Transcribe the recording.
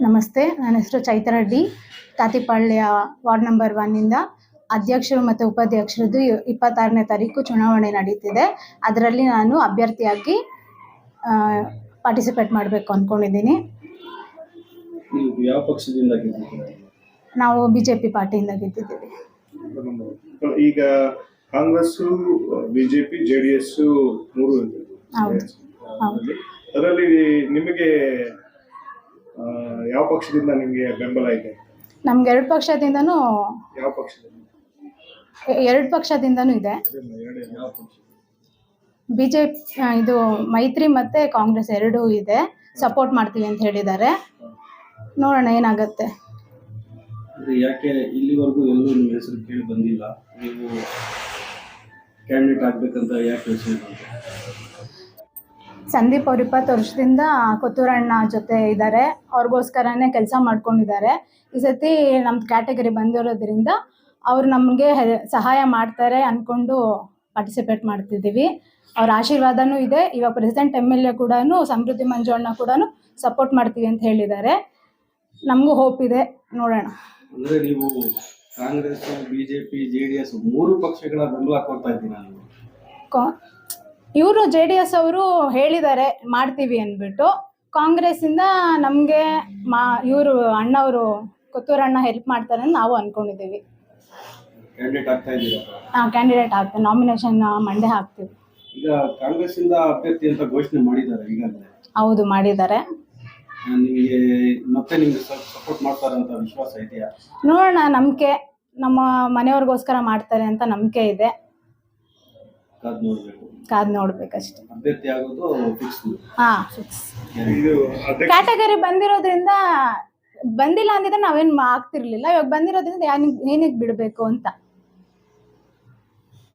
ನಮಸ್ತೆ ನನ್ನ ಹೆಸರು ಚೈತ್ರ ರೆಡ್ಡಿ ತಾತಿಪಾಳ್ಯ ವಾರ್ಡ್ ನಂಬರ್ ಒನ್ನಿಂದ ಅಧ್ಯಕ್ಷರು ಮತ್ತು ಉಪಾಧ್ಯಕ್ಷರದ್ದು ಇಪ್ಪತ್ತಾರನೇ ತಾರೀಕು ಚುನಾವಣೆ ನಡೀತಿದೆ ಅದರಲ್ಲಿ ನಾನು ಅಭ್ಯರ್ಥಿಯಾಗಿ ಪಾರ್ಟಿಸಿಪೇಟ್ ಮಾಡಬೇಕು ಅಂದ್ಕೊಂಡಿದ್ದೀನಿ ನೀವು ಯಾವ ಪಕ್ಷದಿಂದ ಗೆದ್ದಿದ್ದೀರಾ? ನಾವು ಬಿ ಜೆ ಪಿ ಪಾರ್ಟಿಯಿಂದ ಗೆದ್ದಿದ್ದೀವಿ ಈಗ ಕಾಂಗ್ರೆಸ್ ಬಿಜೆಪಿ ಜೆಡಿಎಸ್ ಮೂರು ಇದೆ. ಹೌದು. ಹೌದು. ಅದರಲ್ಲಿ ನಿಮಗೆ ಯಾವ ಪಕ್ಷದಿಂದ ನಿಮಗೆ ಬೆಂಬಲ ಇದೆ? ನಮ್ಗೆ ಎರಡು ಪಕ್ಷದಿಂದನೂ ಯಾವ ಪಕ್ಷದಿಂದ? ಎರಡು ಪಕ್ಷದಿಂದನೂ ಇದೆ. ಬಿಜೆಪಿ ಯಾವ ಪಕ್ಷ? ಬಿ ಜೆ ಇದು ಮೈತ್ರಿ ಮತ್ತೆ ಕಾಂಗ್ರೆಸ್ ಎರಡೂ ಇದೆ. ಸಪೋರ್ಟ್ ಮಾಡ್ತೀವಿ ಅಂತ ಹೇಳಿದ್ದಾರೆ. ನೋಡೋಣ ಏನಾಗುತ್ತೆ. ಅಂದ್ರೆ ಯಾಕೆ ಇಲ್ಲಿವರೆಗೂ ಎಲ್ಲೂ ನಿಮ್ಮ ಹೆಸರು ಕೇಳಿ ಬಂದಿಲ್ಲ? ನೀವು ಕ್ಯಾಂಡಿಡೇಟ್ ಆಗ್ಬೇಕಂತ ಯಾಕೆ ಯೋಚನೆ ಮಾಡಿದೆ ಸಂದೀಪ್ ಅವ್ರು ಇಪ್ಪತ್ತು ವರ್ಷದಿಂದ ಕೊತ್ತೂರಣ್ಣ ಜೊತೆ ಇದ್ದಾರೆ. ಅವ್ರಿಗೋಸ್ಕರನೇ ಕೆಲಸ ಮಾಡ್ಕೊಂಡಿದ್ದಾರೆ. ಈ ಸತಿ ನಮ್ಮ ಕ್ಯಾಟಗರಿ ಬಂದಿರೋದ್ರಿಂದ ಅವ್ರು ನಮಗೆ ಸಹಾಯ ಮಾಡ್ತಾರೆ ಅಂದ್ಕೊಂಡು ಪಾರ್ಟಿಸಿಪೇಟ್ ಮಾಡ್ತಿದ್ದೀವಿ. ಅವ್ರ ಆಶೀರ್ವಾದನೂ ಇದೆ. ಇವಾಗ ಪ್ರೆಸಿಡೆಂಟ್ ಎಂ ಎಲ್ ಎ ಕೂಡ ಸಮೃದ್ಧಿ ಮಂಜುಣ್ಣ ಕೂಡ ಸಪೋರ್ಟ್ ಮಾಡ್ತೀವಿ ಅಂತ ಹೇಳಿದ್ದಾರೆ. ನಮಗೂ ಹೋಪ್ ಇದೆ. ನೋಡೋಣ. ಅಂದ್ರೆ ನೀವು Congress BJP J D S ಮೂರು ಪಕ್ಷಗಳ ಬೆಂಬಲ ಕೊಡ್ತಾ ಇದ್ದೀನಿ ಕಾ ಇವರು ಜೆ ಡಿ ಎಸ್ ಅವರು ಹೇಳಿದ್ದಾರೆ ಮಾಡ್ತೀವಿ ಅಂದ್ಬಿಟ್ಟು. ಕಾಂಗ್ರೆಸ್ಸಿಂದ ನಮಗೆ ಮಾ ಇವರು ಅಣ್ಣವರು ಕೊತ್ತೂರಣ್ಣ ಹೆಲ್ಪ್ ಮಾಡ್ತಾರೆ ಅಂತ ನಾವು ಅನ್ಕೊಂಡಿದ್ದೀವಿ. ಕ್ಯಾಂಡಿಡೇಟ್ ಆಗ್ತೇವೆ ಇದ್ದೀರಾ ಕ್ಯಾಂಡಿಡೇಟ್ ಆಗ್ತೀವಿ. ನಾಮಿನೇಷನ್ ಮಂಡೆ ಹಾಕ್ತೀವಿ. ಈಗ ಕಾಂಗ್ರೆಸ್ ಇಂದ ಅಭ್ಯರ್ಥಿ ಅಂತ ಘೋಷಣೆ ಮಾಡಿದ್ದಾರೆ ಈಗಾಗಲೇ. ಹೌದು ಮಾಡಿದ್ದಾರೆ. ನಿಮಗೆ ಮತ್ತೆ ನಿಮಗೆ ಸಪೋರ್ಟ್ ಮಾಡ್ತಾರೆ ಅಂತ ವಿಶ್ವಾಸ ಇದೆಯಾ? ನೋಡೋಣ ನಂಬಿಕೆ. ನಮ್ಮ ಮನೆಯವ್ರಿಗೋಸ್ಕರ ಮಾಡ್ತಾರೆ ಅಂತ ನಂಬಿಕೆ ಇದೆ. ಕಾದ್ ನೋಡ್ಬೇಕು. ಕಾದು ನೋಡ್ಬೇಕಷ್ಟೆ. ಅಭ್ಯರ್ಥಿ ಆಗೋದು ಫಿಕ್ಸ್ ಹಾಂ ಫಿಕ್ಸ್ ಕ್ಯಾಟಗರಿ ಬಂದಿರೋದ್ರಿಂದ ಬಂದಿಲ್ಲ ಅಂದಿದ್ರೆ ನಾವೇನ್ ಆಗ್ತಿರ್ಲಿಲ್ಲ. ಇವಾಗ ಬಂದಿರೋದ್ರಿಂದ ಯಾನಿಗೆ ಏನಿಗೆ ಬಿಡಬೇಕು ಅಂತ.